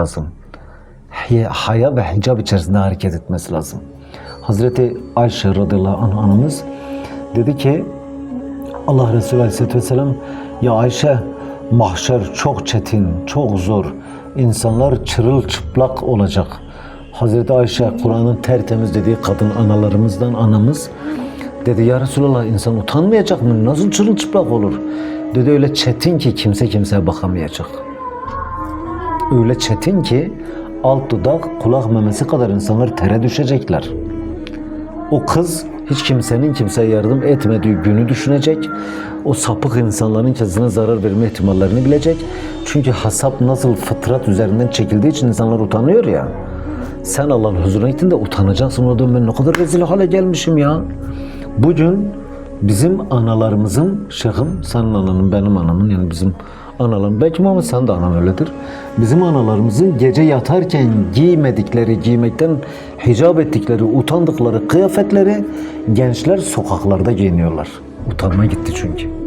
lazım. Haya, ve hicab içerisinde hareket etmesi lazım. Hazreti Ayşe radıyallahu anh anımız dedi ki Allah Resulü aleyhisselatü vesselam ya Ayşe mahşer çok çetin, çok zor. İnsanlar çırılçıplak olacak. Hazreti Ayşe Kur'an'ın tertemiz dediği kadın analarımızdan anamız dedi ya Resulallah insan utanmayacak mı? Nasıl çırılçıplak olur? Dedi öyle çetin ki kimse kimseye bakamayacak. Öyle çetin ki alt dudak kulak memesi kadar insanlar tere düşecekler. O kız hiç kimsenin kimseye yardım etmediği günü düşünecek. O sapık insanların kendisine zarar verme ihtimallerini bilecek. Çünkü hasap nasıl fıtrat üzerinden çekildiği için insanlar utanıyor ya. Sen Allah'ın huzuruna gittin de utanacaksın. O ben ne kadar rezil hale gelmişim ya. Bugün bizim analarımızın, şeyhim senin ananın, benim anamın yani bizim analarım. Belki ama sen de anan öyledir. Bizim analarımızın gece yatarken giymedikleri, giymekten hicap ettikleri, utandıkları kıyafetleri gençler sokaklarda giyiniyorlar. Utanma gitti çünkü.